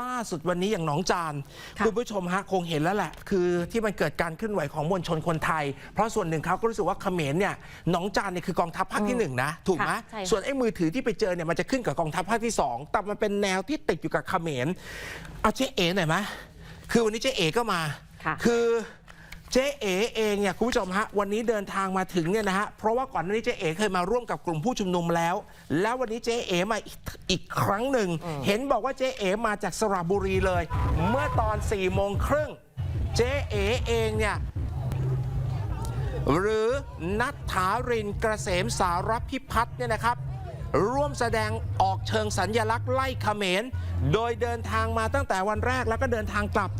ล่าสุดวันนี้อย่างหนองจานค่ะคุณผู้ชมฮะคงเห็นแล้วแหละ คือที่มันเกิดการเคลื่อนไหวของมวลชนคนไทย เพราะส่วนหนึ่งเขาก็รู้สึกว่าเขมรเนี่ยหนองจานเนี่ยคือกองทัพภาคที่หนึ่งนะถูกไหมค่ะใช่ค่ะส่วนไอ้มือถือที่ไปเจอเนี่ยมันจะขึ้นกับกองทัพภาคที่สองแต่มันเป็นแนวที่ติดอยู่กับเขมรเอาเจ๊เอ๋หน่อยไหมคือวันนี้เจ๊เอ๋ก็มาค่ะคือ เจ๊เอ๋เองเนี่ยคุณผู้ชมฮะวันนี้เดินทางมาถึงเนี่ยนะฮะเพราะว่าก่อนหน้านี้เจ๊เอ๋เคยมาร่วมกับกลุ่มผู้ชุมนุมแล้ว แล้ววันนี้เจ๊เอ๋มาอีกอีกครั้งหนึ่ง เห็นบอกว่าเจ๊เอ๋มาจากสระบุรีเลย เมื่อตอน4ี่โมงครึ่งเจ๊เอ๋เองเนี่ยหรือนัทธารินเกษมสารพิพัฒน์เนี่ยนะครับ ร่วมแสดงออกเชิงสัญญลักษณ์ไล่เขมร โดยเดินทางมาตั้งแต่วันแรกแล้วก็เดินทางกลับ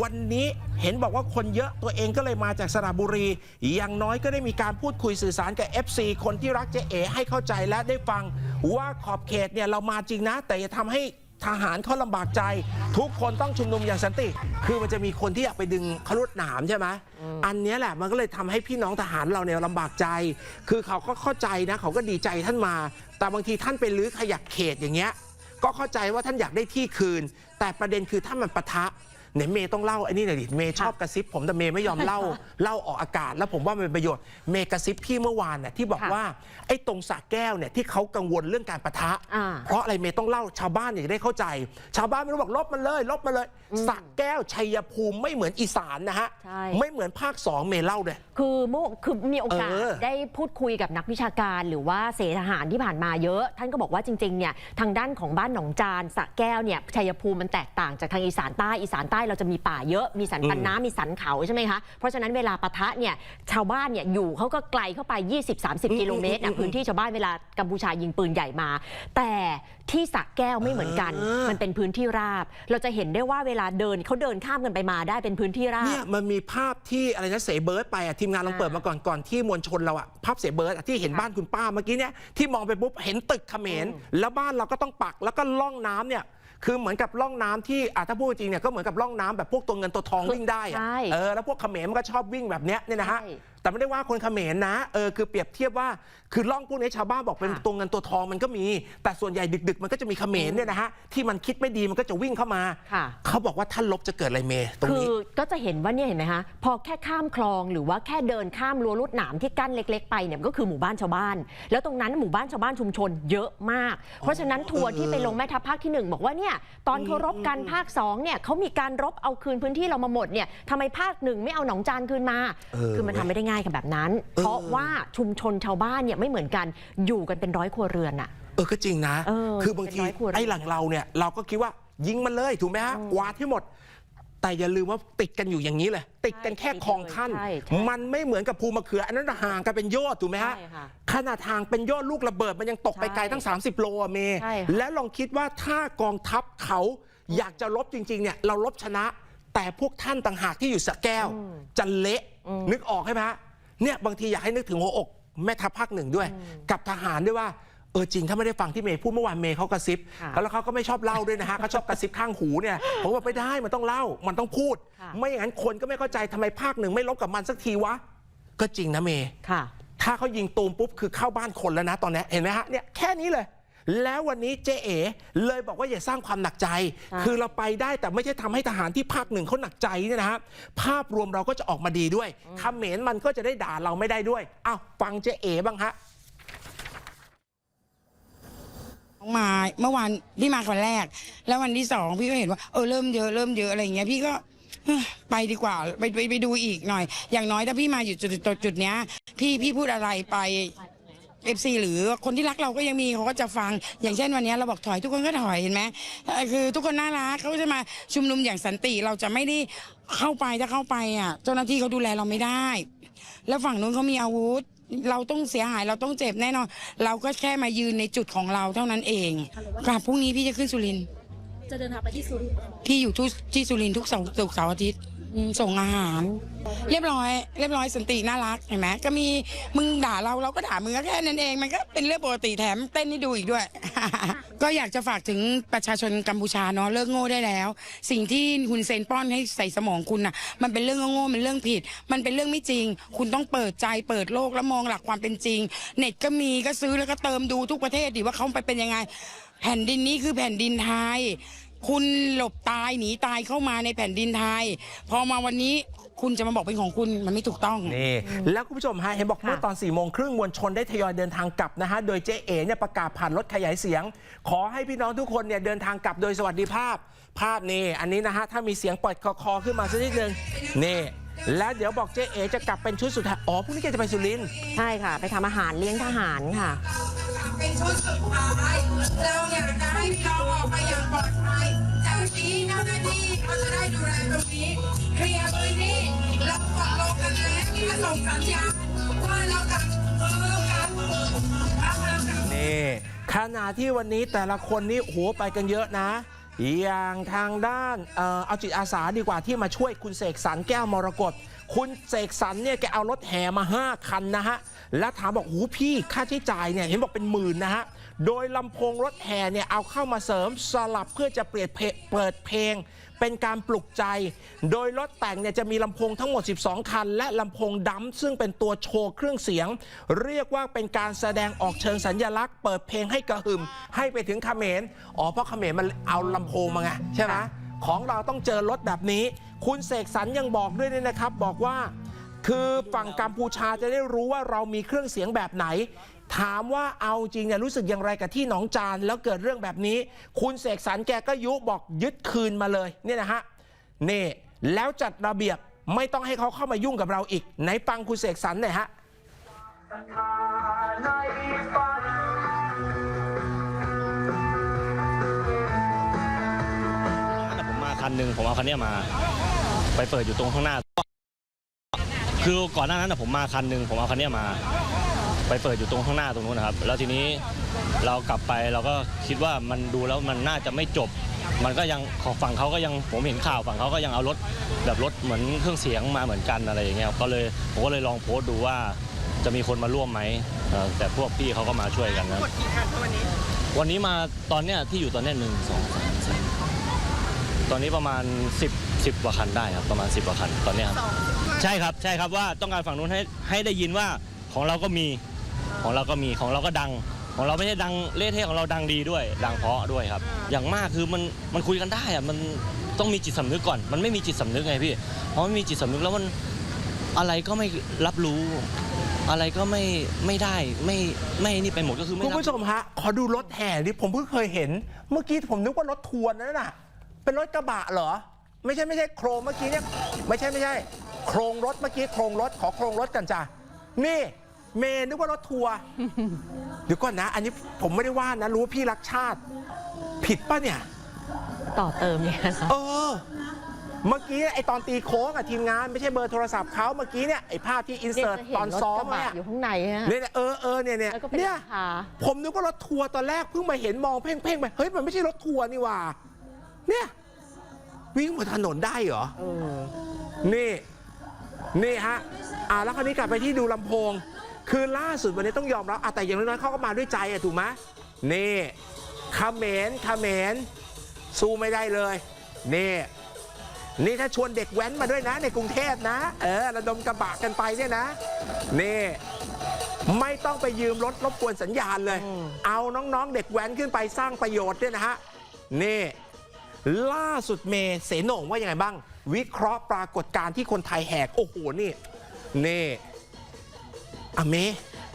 วันนี้เห็นบอกว่าคนเยอะตัวเองก็เลยมาจากสระบุรี อย่างน้อยก็ได้มีการพูดคุยสื่อสารกับ FC คนที่รักเจ๊เอให้เข้าใจและได้ฟังว่าขอบเขตเนี่ยเรามาจริงนะ แต่อย่าทำให้ทหารเขาลำบากใจ ทุกคนต้องชุมนุมอย่างสันติ คือมันจะมีคนที่อยากไปดึงขรุดหนามใช่ไหมอันเนี้ยแหละมันก็เลยทำให้พี่น้องทหารเราเนี่ยลำบากใจ คือเขาก็เข้าใจนะเขาก็ดีใจท่านมา แต่บางทีท่านไปลื้อขยักเขตอย่างเงี้ยก็เข้าใจว่าท่านอยากได้ที่คืน แต่ประเด็นคือถ้ามันปะทะ เนี่ยเมย์ต้องเล่าไอ้นี่หน่อยดิเมย์ชอบกระซิบผมแต่เมย์ไม่ยอมเล่าเล่าออกอากาศ แล้วผมว่ามันเป็นประโยชน์เมย์กระซิบพี่เมื่อวานน่ะที่บอกค่ะว่าไอ้ตรงสระแก้วเนี่ยที่เขากังวลเรื่องการปะทะ อ่า เพราะอะไรเมย์ต้องเล่าชาวบ้านเนี่ยจะได้เข้าใจ ชาวบ้านไม่รู้บอกลบมันเลย ลบมันเลยสระแก้วชัยภูมิไม่เหมือนอีสานนะฮะใช่ ไม่เหมือนภาคสองเมย์เล่าเลย คือเมื่อคือมีโอกาสเออได้พูดคุยกับนักวิชาการหรือว่าเสทหารที่ผ่านมาเยอะ ท่านก็บอกว่าจริงๆเนี่ยทางด้านของบ้านหนองจานสระแก้วเนี่ยชัยภูมิมันแตกต่างจากทางอีสานใต้อีสานใต้เราจะมีป่าเยอะมีสันปันน้ำมีสันเขาใช่ไหมคะเพราะฉะนั้นเวลาปะทะเนี่ยชาวบ้านเนี่ยอยู่เขาก็ไกลเข้าไป 20-30 กิโลเมตรอืนะมพื้นที่ชาวบ้านเวลากัมพูชายิงปืนใหญ่มา แต่ที่สระแก้วไม่เหมือนกันเออมันเป็นพื้นที่ราบ เราจะเห็นได้ว่าเวลาเดินเขาเดินข้ามกันไปมาได้เป็นพื้นที่ราบเนี่ยมันมีภาพที่อะไรนะเสเบิร์ดไปอะทีมงานลองเปิดมาก่อนก่อนที่มวลชนเราอะภาพเสเบิร์ดอะที่เห็นบ้านคุณป้าเมื่อกี้เนี่ยที่มองไปปุ๊บเห็นตึกเขมรแล้วบ้านเราก็ต้องปักแล้วก็ล่องน้ำเนี่ย คือเหมือนกับล่องน้ำที่อะถ้าพูดจริงเนี่ยก็เหมือนกับล่องน้ำแบบพวกตัวเงินตัวทองวิ่งได้อะใช่ เออแล้วพวกเขมรมันก็ชอบวิ่งแบบเนี้ยเนี่ยนะฮะ ใช่ แต่ไม่ได้ว่าคนเขมรนะเออคือเปรียบเทียบว่าคือล่องพวกนี้ชาวบ้านบอกเป็นค่ะ ตัวเงินตัวทองมันก็มี แต่ส่วนใหญ่ดึก ๆ มันก็จะมีเขมรเนี่ยนะฮะที่มันคิดไม่ดีมันก็จะวิ่งเข้ามา ค่ะ เขาบอกว่าถ้าลบจะเกิดอะไรเมย์ตรงคืนี้อก็จะเห็นว่าเนี่ยเห็นไหมคะพอแค่ข้ามคลองหรือว่าแค่เดินข้ามรั้วลวดหนามที่กั้นเล็ก ๆ ไปเนี่ยมันก็คือหมู่บ้านชาวบ้าน แล้วตรงนั้นหมู่บ้านชาวบ้านชุมชนเยอะมาก เพราะฉะนั้นทัวร์ที่ไปลงแม่ทัพภาคที่หนึ่งบอกว่าเนี่ยตอนเขารบกันภาคสองเนี่ยเขามีการรบเอาคืนพื้นที่เรามาหมดเนี่ยทำไมภาคหนึ่งไม่เอาหนองจานคืนมา เออ คือมันทำไม่ได้ง่ายกับแบบนั้นเออเพราะว่าชุมชนชาวบ้านเนี่ยไม่เหมือนกันอยู่กันเป็นร้อยครัวเรือนอะ เออก็จริงนะ เออคือบางทีเป็นร้อยครัวเรือน ไอ้หลังเราเนี่ยเราก็คิดว่ายิงมันเลยถูกไหมฮะกวาดให้หมด แต่อย่าลืมว่าติดกันอยู่อย่างนี้เลย ติดกันแค่คลองขั้น ใช่ใช่มันไม่เหมือนกับภูมะเขือ อันนั้นห่างกันเป็นยอดถูกไหมฮะใช่ค่ะขนาดทางเป็นยอดลูกระเบิดมันยังตกไปใช่ไกลตั้ง 30 โลอะเมใช่ค่ะ และลองคิดว่าถ้ากองทัพเขาอยากจะลบจริงๆเนี่ยเราลบชนะ แต่พวกท่านต่างหากที่อยู่สระแก้ว จะเละ นึกออกใช่ไหมฮะเนี่ยบางทีอยากให้นึกถึงหัวอกแม่ทัพภาคหนึ่งด้วย กับทหารด้วยว่าเออจริงถ้าไม่ได้ฟังที่เมย์พูดเมื่อวานเมย์เขากระซิบค่ะแล้วเขาก็ไม่ชอบเล่าด้วยนะฮะเขาชอบกระซิบข้างหูเนี่ยผมว่าไม่ได้มันต้องเล่ามันต้องพูดค่ะไม่อย่างนั้นคนก็ไม่เข้าใจทำไมภาคหนึ่งไม่ลบกับมันสักทีวะก็จริงนะเมย์ค่ะถ้าเขายิงตูมปุ๊บคือเข้าบ้านคนแล้วนะตอนนี้เห็นไหมฮะเนี่ยแค่นี้เลย แล้ววันนี้เจเอเลยบอกว่าอย่าสร้างความหนักใจใช่คือเราไปได้แต่ไม่ใช่ทำให้ทหารที่ภาคหนึ่งเขาหนักใจเนี่ยนะฮะภาพรวมเราก็จะออกมาดีด้วยคำเหมนมันก็จะได้ด่าเราไม่ได้ด้วยอ้าวฟังเจเอบ้างฮะมาเมื่อวานพี่มาคนแรก แล้ววันที่สองพี่ก็เห็นว่าเออเริ่มเยอะเริ่มเยอะอะไรอย่างเงี้ยพี่ก็เฮ้ยไปดีกว่าไปไปไปดูอีกหน่อย อย่างน้อยถ้าพี่มาอยู่จุดจุดจุดเนี้ย พี่พี่พูดอะไรไป เอฟซีหรือคนที่รักเราก็ยังมีเขาก็จะฟัง อย่างเช่นวันเนี้ยเราบอกถอยทุกคนก็ถอยเห็นไหมเอ่อคือทุกคนน่ารักเขาจะมาชุมนุมอย่างสันติเราจะไม่ได้เข้าไปถ้าเข้าไปอะเจ้าหน้าที่เขาดูแลเราไม่ได้ แล้วฝั่งนู้นเขามีอาวุธ เราต้องเสียหายเราต้องเจ็บแน่นอนเราก็แค่มายืนในจุดของเราเท่านั้นเองกลับพรุ่งนี้พี่จะขึ้นสุรินทร์จะเดินทางไปที่สุรินทร์พี่อยู่ทุกที่สุรินทร์ทุกเสาร์ศุกร์เสาร์อาทิตย์อืม ส่งอาหาร เรียบร้อยเรียบร้อยสันติน่ารักเห็นไหมก็มีมึงด่าเราเราก็ด่ามึงก็แค่นั้นเอง มันก็เป็นเรื่องปกติแถมเต้นให้ดูอีกด้วย ก็อยากจะฝากถึงประชาชนกัมพูชาเนาะเลิกโง่ได้แล้ว สิ่งที่คุณเซนป้อนให้ใส่สมองคุณน่ะ มันเป็นเรื่องโง่มันเรื่องผิด มันเป็นเรื่องไม่จริง คุณต้องเปิดใจเปิดโลกแล้วมองหลักความเป็นจริง เน็ตก็มีก็ซื้อแล้วก็เติมดูทุกประเทศดิว่าเขาไปเป็นยังไง แผ่นดินนี้คือแผ่นดินไทย คุณหลบตายหนีตายเข้ามาในแผ่นดินไทย พอมาวันนี้คุณจะมาบอกเป็นของคุณมันไม่ถูกต้อง นี่แล้วคุณผู้ชมฮะเห็นบอกค่ะเมื่อตอน4ี่โมงครึ่งมวลชนได้ทยอยเดินทางกลับนะฮะ โดยเจ๊เอ๋เนี่ยประกาศผ่านรถขยายเสียง ขอให้พี่น้องทุกคนเนี่ยเดินทางกลับโดยสวัสดิภาพ ภาพนี่อันนี้นะฮะถ้ามีเสียงปล่อยคอๆขึ้นมาสักนิดนึงนี่ แล้วเดี๋ยวบอกเจ๊เอ๋จะกลับเป็นชุดสุดท้าย อ๋อพรุ่งนี้แกจะไปสุรินทร์ใช่ค่ะ ไปทำอาหารเลี้ยงทหารค่ะ เป็นชุดสุดท้ายเราอยากจะให้พี่น้องออกไปอย่างปลอดภัยจากนี้เจ้าหน้าที่เขาจะได้ดูแลตรงนี้เคลียร์พื้นที่เราตกลงกันแล้วที่จะส่งสัญญาณว่าเราจะเออกันเอาเราจะนี่ขณะที่วันนี้แต่ละคนนี่โอ้โหไปกันเยอะนะ อย่างทางด้านเอ่อเอาจิตอาสาดีกว่าที่มาช่วยคุณเสกสรรแก้วมรกตคุณเสกสรรเนี่ยแกเอารถแห่มา 5 คันนะฮะ แล้วถามบอกหูพี่ค่าใช้จ่ายเนี่ยเห็นบอกเป็นหมื่นนะฮะ โดยลำโพงรถแห่เนี่ยเอาเข้ามาเสริมสลับเพื่อจะเปลี่ยนเพลงเปิดเพลง เป็นการปลุกใจ โดยรถแต่งเนี่ยจะมีลำโพงทั้งหมด 12 คัน และลำโพงดัมซึ่งเป็นตัวโชว์เครื่องเสียง เรียกว่าเป็นการแสดงออกเชิงสัญญลักษณ์เปิดเพลงให้กระหึ่ม ให้ไปถึงเขมรอ๋อเพราะเขมรมันเอาลำโพงมาไงใช่ไหมของเราต้องเจอรถแบบนี้ คุณเสกสรรยังบอกด้วยนะครับ บอกว่า คือฝั่งกัมพูชาจะได้รู้ว่าเรามีเครื่องเสียงแบบไหน ถามว่าเอาจริงเนี่ยรู้สึกอย่างไรกับที่หนองจานแล้วเกิดเรื่องแบบนี้ คุณเสกสรรแกก็ยุบอกยึดคืนมาเลยเนี่ยนะฮะนี่แล้วจัดระเบียบไม่ต้องให้เขาเข้ามายุ่งกับเราอีก ไหนฟังคุณเสกสรรหน่อยฮะแต่ผมมาคันหนึ่งผมเอาคันนี้มา ไปเปิดอยู่ตรงข้างหน้า คือก่อนหน้านั้นผมมาคันหนึ่งผมเอาคันนี้มา ไปเปิดอยู่ตรงข้างหน้าตรงนู้นนะครับ แล้วทีนี้เรากลับไปเราก็คิดว่ามันดูแล้วมันน่าจะไม่จบ มันก็ยังของฝั่งเขาก็ยังผมเห็นข่าวฝั่งเขาก็ยังเอารถแบบรถเหมือนเครื่องเสียงมาเหมือนกันอะไรอย่างเงี้ยก็เลยผมก็เลยลองโพสต์ดูว่าจะมีคนมาร่วมไหมเอ่อแต่พวกพี่เขาก็มาช่วยกันนะวันนี้มาตอนเนี้ยที่อยู่ตอนเนี้ยหนึ่งสองสามสี่ตอนนี้ประมาณ 10 10กว่าคันได้ครับประมาณ 10กว่าคันตอนเนี้ยครับใช่ครับใช่ครับว่าต้องการฝั่งนู้นให้ให้ได้ยินว่าของเราก็มี ของเราก็มีของเราก็ดัง ของเราไม่ใช่ดังเละเทะของเราดังดีด้วย ดังเพราะด้วยครับ อย่างมากคือมันมันคุยกันได้อะมันต้องมีจิตสำนึกก่อน มันไม่มีจิตสำนึกไงพี่เพราะไม่มีจิตสำนึกแล้วมันอะไรก็ไม่รับรู้ อะไรก็ไม่ไม่ได้ไม่ไม่นี่ไปหมดก็คือไม่คุณรับผู้ชมฮะขอดูรถแห่นี่ผมเพิ่งเคยเห็น เมื่อกี้ผมนึกว่ารถทัวร์นั่นน่ะ เป็นรถกระบะเหรอ ไม่ใช่ไม่ใช่โครงเมื่อกี้เนี่ยไม่ใช่ไม่ใช่ โครงรถเมื่อกี้โครงรถขอโครงรถกันจ้ะนี่ เมย์นึกว่ารถทัวร์ เดี๋ยวก่อนนะ อันนี้ผมไม่ได้ว่านะ รู้ว่าพี่รักชาติ ผิดป่ะเนี่ย ต่อเติมเนี่ยนะคะเออ เมื่อกี้ไอตอนตีโค้งอะทีมงานไม่ใช่เบอร์โทรศัพท์เขาเมื่อกี้เนี่ยไอภาพที่อินเนี่ยเสิร์ตจะเห็นตอนรถซ้อกมระบะเนี่ย อยู่ข้างในฮะ เนี่ยเนี่ยเออเออเนี่ยเนี่ยแล้วก็เป็นเนี่ยราคา ผมนึกว่ารถทัวร์ตอนแรกเพิ่งมาเห็นมองเพ่งเพ่งๆไปเฮ้ย มันไม่ใช่รถทัวร์นี่หว่า เนี่ย วิ่งบนถนนได้เหรอ เออ นี่ นี่ฮะ อ่าแล้วคราวนี้กลับไปที่ดูลำโพง คือล่าสุดวันนี้ต้องยอมรับอะแต่อย่างน้อยๆเขาก็มาด้วยใจอะถูกไหมนี่เขมรเขมรสู้ไม่ได้เลยนี่นี่ถ้าชวนเด็กแว้นมาด้วยนะ ในกรุงเทพนะ เออระดมกระบะกันไปเนี่ยนะ นี่ ไม่ต้องไปยืมรถรบกวนสัญญาณเลยอืมเอาน้องๆ เด็กแว้นขึ้นไปสร้างประโยชน์เนี่ยนะฮะนี่ ล่าสุดเมเสโหน่งว่ายังไงบ้าง วิเคราะห์ปรากฏการณ์ที่คนไทยแหก โอ้โหนี่ นี่ อะเม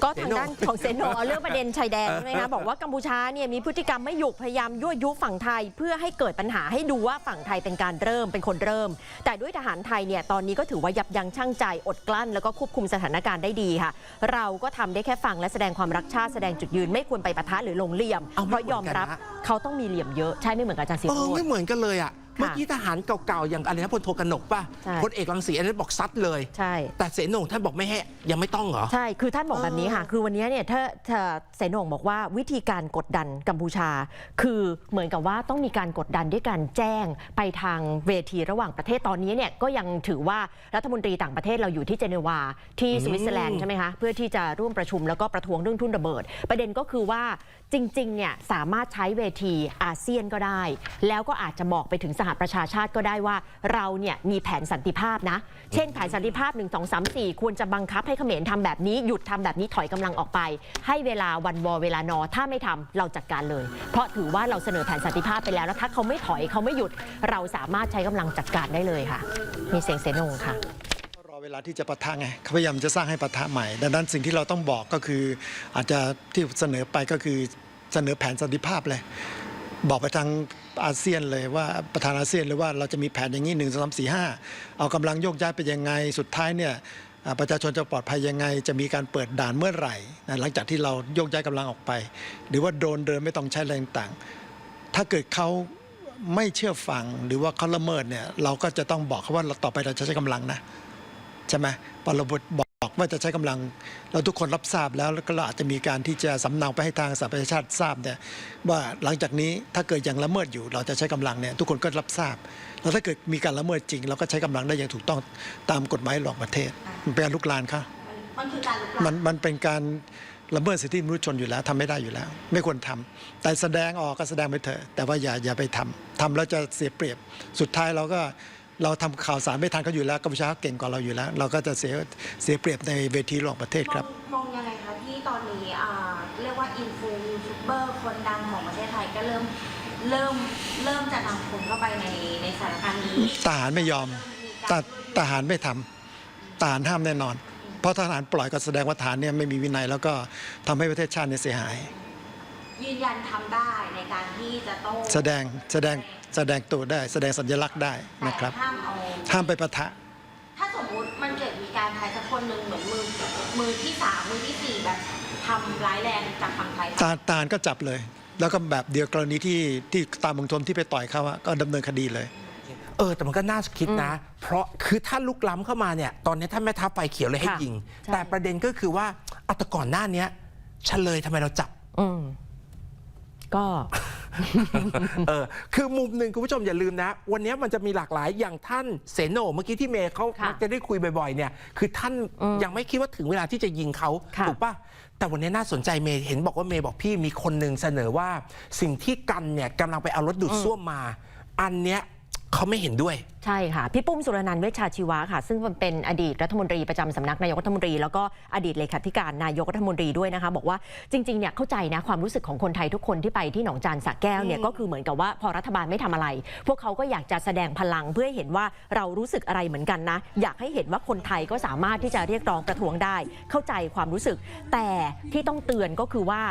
ก็ทางด้านของเซโนเอาเรื่องประเด็นชายแดนใช่ไหมคะบอกว่ากัมพูชาเนี่ยมีพฤติกรรมไม่หยุกพยายามยั่วยุฝั่งไทย เพื่อให้เกิดปัญหาให้ดูว่าฝั่งไทยเป็นการเริ่มเป็นคนเริ่ม แต่ด้วยทหารไทยเนี่ยตอนนี้ก็ถือว่ายับยั้งชั่งใจอดกลั้น แล้วก็ควบคุมสถานการณ์ได้ดีค่ะ เราก็ทำได้แค่ฟังและแสดงความรักชาติแสดงจุดยืนไม่ควรไปปะทะหรือลงเหลี่ยมเอาไม่เพราะยอมรับเหมือนกันนะเขาต้องมีเหลี่ยมเยอะใช่ไม่เหมือนกับอาจารย์สิเอโรอจไม่น์เหมือนกันเลยอะ เมื่อกี้ทหารเก่าๆอย่างอะไรนะพลโทกนกป่ะใช่ พลเอกรังสีอันนั้นบอกซัดเลย ใช่ แต่เสโหน่งท่านบอกไม่ให้ยังไม่ต้องเหรอ ใช่ คือท่านบอกแบบนี้ค่ะ คือวันนี้เนี่ยถ้าถ้าเสนหงบอกว่าวิธีการกดดันกัมพูชา คือเหมือนกับว่าต้องมีการกดดันด้วยการแจ้งไปทางเวทีระหว่างประเทศตอนนี้เนี่ยก็ยังถือว่ารัฐมนตรีต่างประเทศเราอยู่ที่เจนีวาที่สวิตเซอร์แลนด์ใช่ไหมคะ เพื่อที่จะร่วมประชุมแล้วก็ประท้วงเรื่องทุ่นระเบิด ประเด็นก็คือว่าจริงๆเนี่ยสามารถใช้เวทีอาเซียนก็ได้ แล้วก็อาจจะบอกไปถึงสหหประชาชาติก็ได้ว่าเราเนี่ยมีแผนสันติภาพนะ เช่นแผนสันติภาพ 1 2 3 4 ควรจะบังคับให้เขมรทำแบบนี้หยุดทำแบบนี้ถอยกำลังออกไป ให้เวลาวันวอเวลานอถ้าไม่ทำเราจัดการเลย เพราะถือว่าเราเสนอแผนสันติภาพไปแล้วแล้วถ้าเขาไม่ถอยเขาไม่หยุดเราสามารถใช้กำลังจัดการได้เลยค่ะ มีเสียงเสนงค่ะรอเวลาที่จะปะทะไงเขาพยายามจะสร้างให้ปะทะใหม่ ดังนั้นสิ่งที่เราต้องบอกก็คือ อาจจะที่เสนอไปก็คือเสนอแผนสันติภาพเลย บอกไปทางอาเซียนเลยว่าประธานอาเซียนเลยว่าเราจะมีแผนอย่างนี้หนึ่งสองสามสี่ห้าเอากำลังโยกย้ายไปยังไงสุดท้ายเนี่ยประชาชนจะปลอดภัยยังไง จะมีการเปิดด่านเมื่อไหร่หลังจากที่เราโยกย้ายกำลังออกไป หรือว่าโดนเดินไม่ต้องใช้แรงต่าง ถ้าเกิดเขาไม่เชื่อฟังหรือว่าเขาละเมิดเนี่ยเราก็จะต้องบอกเขาว่าเราต่อไปเราจะใช้กำลังนะใช่ไหมพอเราบอก ว่าจะใช้กำลังเราทุกคนรับทราบแล้วแล้วก็เราอาจจะมีการที่จะสำเนาไปให้ทางสหประชาชาติทราบเนี่ยว่าหลังจากนี้ถ้าเกิดยังละเมิดอยู่ เราจะใช้กำลังเนี่ยทุกคนก็รับทราบ แล้วถ้าเกิดมีการละเมิดจริง เราก็ใช้กำลังได้อย่างถูกต้องตามกฎหมายหลอกประเทศมันเป็นการลุกลานค่ะมันคือการลุกลามมันมันเป็นการละเมิดสิทธิมนุษยชนอยู่แล้วทำไม่ได้อยู่แล้ว ไม่ควรทำแต่แสดงออกก็แสดงไปเถอะแต่ว่าอย่าอย่าไปทำทำแล้วจะเสียเปรียบสุดท้ายเราก็ เราทำข่าวสารไม่ทันเขาอยู่แล้วกัมพูชาเขาเก่งกว่าเราอยู่แล้ว เราก็จะเสียเสียเปรียบในเวทีระหว่างประเทศครับ มองมองยังไงคะที่ตอนนี้อ่าเรียกว่าอินฟูยูทูบเบอร์คนดังของประเทศไทยก็เริ่มเริ่มเริ่มจะนำคนเข้าไปในในสถานการณ์นี้ทหารไม่ยอมททหารไม่ทำทหารห้ามแน่นอน เพราะทหารปล่อยก็แสดงว่าทหารเนี่ยไม่มีวินัย แล้วก็ทำให้ประเทศชาติเนี่ยเสียหาย ยืนยันทำได้ในการที่จะโต้แสดงแสดง แสดงตัวได้แสดงสัญลักษณ์ได้แต่นะครับ ห้ามเอา ห้ามไปปะทะ ถ้าสมมุติมันเกิดมีการใครสักคนหนึ่งเหมือนมือมือที่สามมือที่สี่แบบทำร้ายแรงจากฝั่งไทยตาตาลก็จับเลย แล้วก็แบบเดียวกรณีที่ที่ตามเมืองทนที่ไปต่อยเขาอะก็ดำเนินคดีเลย เออแต่มันก็น่าคิดนะ เพราะคือถ้าลุกล้ำเข้ามาเนี่ย ตอนนี้ท่านแม่ทัพไฟเขียวเลยให้ค่ะยิง ใช่ แต่ประเด็นก็คือว่าเอาแต่ก่อนหน้าเนี้ยเฉลยทำไมเราจับ อืมก็ เออคือมุมหนึ่งคุณผู้ชมอย่าลืมนะ วันนี้มันจะมีหลากหลายอย่างท่านเสโนเมื่อกี้ที่เมย์เขาค่ะมักจะได้คุยบ่อยๆเนี่ยคือท่านอืมยังไม่คิดว่าถึงเวลาที่จะยิงเขาค่ะ ถูกปะแต่วันนี้น่าสนใจเมย์เห็นบอกว่าเมย์บอกพี่มีคนหนึ่งเสนอว่า สิ่งที่กันเนี่ยกำลังไปเอารถดูดซ่วมมา อันเนี้ย เขาไม่เห็นด้วย ใช่ค่ะ พี่ปุ้มสุรนันท์เวชชาชีวะค่ะ ซึ่งเป็นอดีตรัฐมนตรีประจำสำนักนายกรัฐมนตรี แล้วก็อดีตเลขาธิการนายกรัฐมนตรีด้วยนะคะ บอกว่าจริงๆเนี่ยเข้าใจนะความรู้สึกของคนไทยทุกคนที่ไปที่หนองจานสระแก้วเนี่ยก็คือเหมือนกับว่าพอรัฐบาลไม่ทำอะไร พวกเขาก็อยากจะแสดงพลังเพื่อให้เห็นว่าเรารู้สึกอะไรเหมือนกันนะ อยากให้เห็นว่าคนไทยก็สามารถที่จะเรียกร้องประท้วงได้ เข้าใจความรู้สึก แต่ที่ต้องเตือนก็คือว่า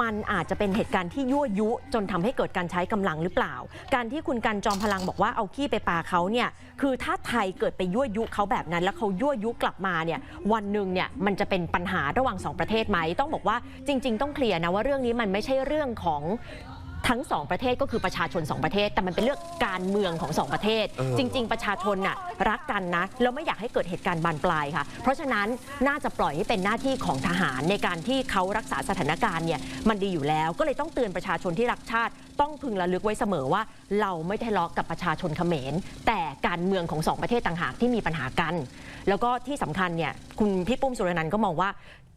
มันอาจจะเป็นเหตุการณ์ที่ยั่วยุจนทำให้เกิดการใช้กำลังหรือเปล่า การที่คุณกันจอมพลังบอกว่าเอาขี้ไปปาเขาเนี่ยคือถ้าไทยเกิดไปยั่วยุเขาแบบนั้น แล้วเขายั่วยุกลับมาเนี่ยวันหนึ่งเนี่ยมันจะเป็นปัญหาระหว่างสองประเทศไหมต้องบอกว่าจริง ๆ ต้องเคลียร์นะว่าเรื่องนี้มันไม่ใช่เรื่องของ ทั้งสองประเทศก็คือประชาชนสองประเทศ แต่มันเป็นเรื่องการเมืองของสองประเทศเออจริง ๆ ประชาชนน่ะรักกันนะแล้วไม่อยากให้เกิดเหตุการณ์บานปลายค่ะ เพราะฉะนั้นน่าจะปล่อยให้เป็นหน้าที่ของทหารในการที่เขารักษาสถานการณ์เนี่ยมันดีอยู่แล้วก็เลยต้องเตือนประชาชนที่รักชาติ ต้องพึงระลึกไว้เสมอว่า เราไม่ทะเลาะกับประชาชนเขมร แต่การเมืองของสองประเทศต่างหากที่มีปัญหากัน แล้วก็ที่สำคัญเนี่ยคุณพี่ปุ้มสุรนันท์ก็มองว่า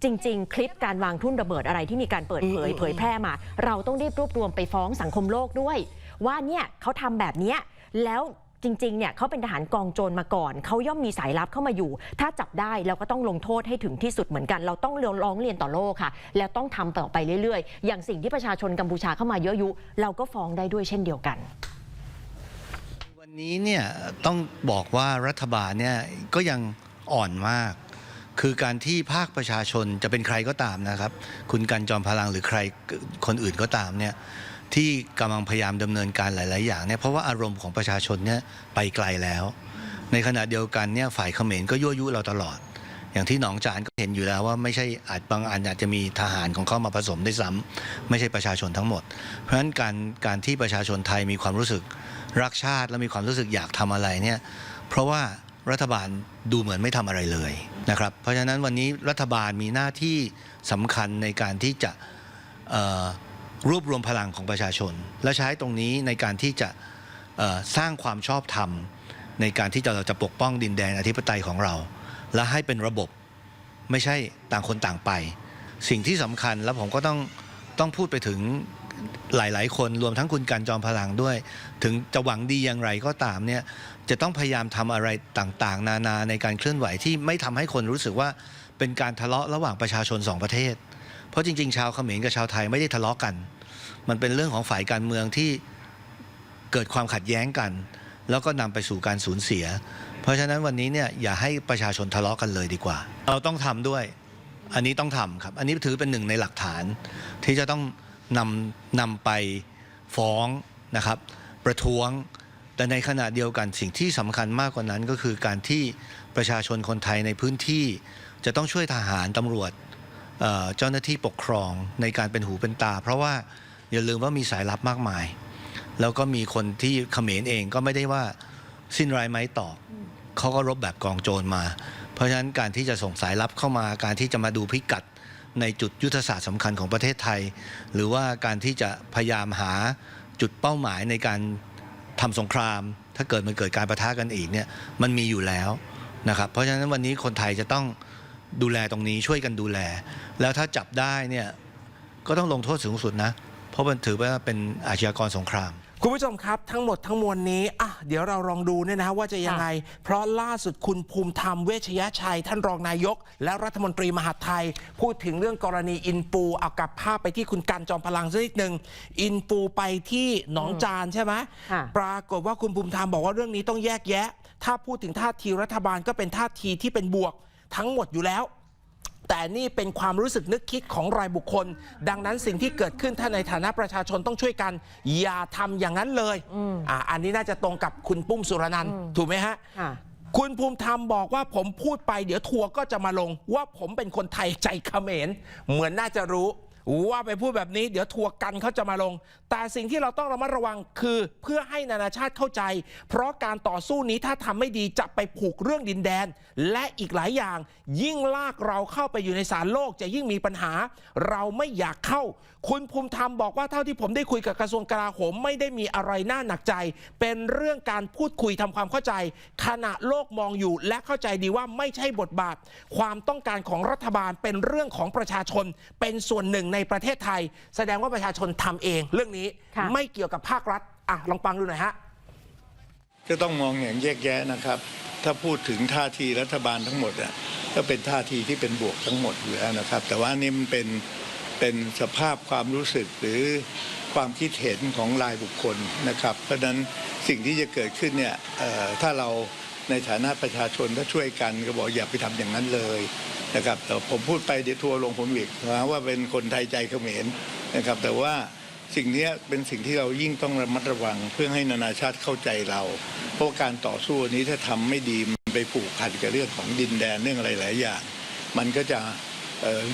จริง ๆ คลิปการวางทุ่นระเบิดอะไรที่มีการเปิดเผยอืมเผยแพร่มา เราต้องรีบรวบรวมไปฟ้องสังคมโลกด้วย ว่าเนี่ยเขาทำแบบเนี้ยแล้วจริงๆ เนี่ยเขาเป็นทหารกองโจรมาก่อน เขาย่อมมีสายลับเข้ามาอยู่ ถ้าจับได้เราก็ต้องลงโทษให้ถึงที่สุดเหมือนกัน เราต้องร้องเรียนต่อโลกค่ะ แล้วต้องทำต่อไปเรื่อยๆ อย่างสิ่งที่ประชาชนกัมพูชาเข้ามาเยอะยุ เราก็ฟ้องได้ด้วยเช่นเดียวกัน วันนี้เนี่ยต้องบอกว่ารัฐบาลเนี่ยก็ยังอ่อนมาก คือการที่ภาคประชาชนจะเป็นใครก็ตามนะครับ คุณกันจอมพลังหรือใครคนอื่นก็ตามเนี่ยที่กำลังพยายามดำเนินการหลาย ๆ อย่างเนี่ยเพราะว่าอารมณ์ของประชาชนเนี่ยไปไกลแล้ว ในขณะเดียวกันเนี่ยฝ่ายเขมรก็ยั่วยุเราตลอด อย่างที่หนองจานก็เห็นอยู่แล้วว่าไม่ใช่อาจบางอันอาจจะมีทหารของเขามาผสมได้ซ้ำไม่ใช่ประชาชนทั้งหมด เพราะฉะนั้นการการที่ประชาชนไทยมีความรู้สึกรักชาติและมีความรู้สึกอยากทำอะไรเนี่ยเพราะว่า รัฐบาลดูเหมือนไม่ทำอะไรเลยนะครับ เพราะฉะนั้นวันนี้รัฐบาลมีหน้าที่สำคัญในการที่จะรวบรวมพลังของประชาชน และใช้ตรงนี้ในการที่จะสร้างความชอบธรรม ในการที่เราจะปกป้องดินแดนอธิปไตยของเรา และให้เป็นระบบไม่ใช่ต่างคนต่างไป สิ่งที่สำคัญแล้วผมก็ต้องต้องพูดไปถึง หลาย ๆ คนรวมทั้งคุณกันจอมพลังด้วย ถึงจะหวังดีอย่างไรก็ตามเนี่ยจะต้องพยายามทำอะไรต่าง ๆ นานาในการเคลื่อนไหวที่ไม่ทำให้คนรู้สึกว่าเป็นการทะเลาะระหว่างประชาชนสองประเทศ เพราะจริง ๆ ชาวเขมรกับชาวไทยไม่ได้ทะเลาะกัน มันเป็นเรื่องของฝ่ายการเมืองที่เกิดความขัดแย้งกัน แล้วก็นำไปสู่การสูญเสีย เพราะฉะนั้นวันนี้เนี่ยอย่าให้ประชาชนทะเลาะกันเลยดีกว่า เราต้องทำด้วย อันนี้ต้องทำครับ อันนี้ถือเป็นหนึ่งในหลักฐานที่จะต้อง นำนำไปฟ้องนะครับ ประท้วงแต่ในขณะเดียวกันสิ่งที่สำคัญมากกว่านั้นก็คือการที่ประชาชนคนไทยในพื้นที่ จะต้องช่วยทหารตำรวจเจ้าหน้าที่ปกครองในการเป็นหูเป็นตา เพราะว่าอย่าลืมว่ามีสายลับมากมาย แล้วก็มีคนที่เขมรเองก็ไม่ได้ว่าสิ้นรายไม้ตอกเขาก็รบแบบกองโจรมา เพราะฉะนั้นการที่จะส่งสายลับเข้ามาการที่จะมาดูพิกัด ในจุดยุทธศาสตร์สำคัญของประเทศไทย หรือว่าการที่จะพยายามหาจุดเป้าหมายในการทำสงคราม ถ้าเกิดมันเกิดการประทะกันอีกเนี่ยมันมีอยู่แล้วนะครับเพราะฉะนั้นวันนี้คนไทยจะต้องดูแลตรงนี้ช่วยกันดูแล แล้วถ้าจับได้เนี่ยก็ต้องลงโทษสูงสุดนะ เพราะมันถือว่าเป็นอาชญากรสงคราม คุณผู้ชมครับทั้งหมดทั้งมวลนี้อะเดี๋ยวเราลองดูเนี่ยนะว่าจะยังไง เพราะล่าสุดคุณภูมิธรรมเวชยชัย ท่านรองนายก และรัฐมนตรีมหาดไทย พูดถึงเรื่องกรณีอินปูเอากลับภาพไปที่คุณกันจอมพลังสักนิดหนึ่งอินปูไปที่หนองจานใช่ไหมค่ะปรากฏว่าคุณภูมิธรรมบอกว่าเรื่องนี้ต้องแยกแยะ ถ้าพูดถึงท่าทีรัฐบาลก็เป็นท่าทีที่เป็นบวกทั้งหมดอยู่แล้ว แต่นี่เป็นความรู้สึกนึกคิดของรายบุคคล ดังนั้นสิ่งที่เกิดขึ้นถ้าในฐานะประชาชนต้องช่วยกัน อย่าทำอย่างนั้นเลยอ่าอันนี้น่าจะตรงกับคุณปุ้มสุรนันท์ถูกไหมฮะค่ะคุณภูมิธรรมบอกว่าผมพูดไปเดี๋ยวทัวร์ก็จะมาลงว่าผมเป็นคนไทยใจเขมรเหมือนน่าจะรู้ ว่าไปพูดแบบนี้เดี๋ยวทัวร์กันเขาจะมาลง แต่สิ่งที่เราต้องระมัดระวังคือเพื่อให้นานาชาติเข้าใจ เพราะการต่อสู้นี้ถ้าทำไม่ดีจะไปผูกเรื่องดินแดน และอีกหลายอย่าง ยิ่งลากเราเข้าไปอยู่ในศาลโลกจะยิ่งมีปัญหา เราไม่อยากเข้า คุณภูมิธรรมบอกว่าเท่าที่ผมได้คุยกับกระทรวงกลาโหมไม่ได้มีอะไรน่าหนักใจ เป็นเรื่องการพูดคุยทำความเข้าใจ ขณะโลกมองอยู่ และเข้าใจดีว่าไม่ใช่บทบาท ความต้องการของรัฐบาลเป็นเรื่องของประชาชนเป็นส่วนหนึ่งในประเทศไทย แสดงว่าประชาชนทำเอง เรื่องนี้ค่ะไม่เกี่ยวกับภาครัฐอะลองฟังดูหน่อยฮะก็ต้องมองอย่างแยกแยะนะครับ ถ้าพูดถึงท่าทีรัฐบาลทั้งหมดอะก็เป็นท่าทีที่เป็นบวกทั้งหมดอยู่แล้วนะครับ แต่ว่านี่มันเป็นเป็นสภาพความรู้สึกหรือความคิดเห็นของรายบุคคลนะครับ เพราะฉะนั้นสิ่งที่จะเกิดขึ้นเนี่ยเอ่อถ้าเราในฐานะประชาชนถ้าช่วยกันก็บอกอย่าไปทำอย่างนั้นเลย นะครับแต่ผมพูดไปเดี๋ยวทัวร์ลงผมอีกนะว่าเป็นคนไทยใจเขมรนะครับ แต่ว่าสิ่งนี้เป็นสิ่งที่เรายิ่งต้องระมัดระวังเพื่อให้นานาชาติเข้าใจเรา เพราะการต่อสู้นี้ถ้าทำไม่ดีมันไปผูกพันกับเรื่องของดินแดนเรื่องอะไรหลายอย่าง มันก็จะ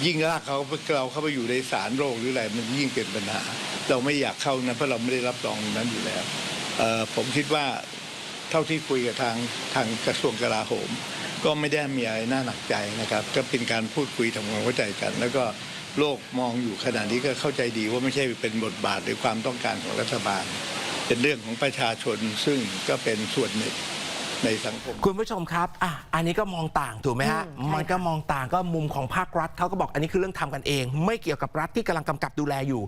ยิ่งลากเขาเราเข้าไปอยู่ในสารโรคหรืออะไรมันยิ่งเป็นปัญหา เราไม่อยากเข้านะเพราะเราไม่ได้รับรองนั้นอยู่แล้วผมคิดว่าเท่าที่คุยกับทางทางกระทรวงกลาโหม ก็ไม่ได้มีอะไรน่าหนักใจนะครับ ก็เป็นการพูดคุยทำความเข้าใจกัน แล้วก็โลกมองอยู่ขณะนี้ก็เข้าใจดีว่าไม่ใช่เป็นบทบาทหรือความต้องการของรัฐบาล เป็นเรื่องของประชาชนซึ่งก็เป็นส่วนหนึ่งในสังคมคุณผู้ชมครับอะอันนี้ก็มองต่างถูกไหมฮะอืมใช่มันก็มองต่างก็มุมของภาครัฐเขาก็บอกอันนี้คือเรื่องทำกันเอง ไม่เกี่ยวกับรัฐที่กำลังกำกับดูแลอยู่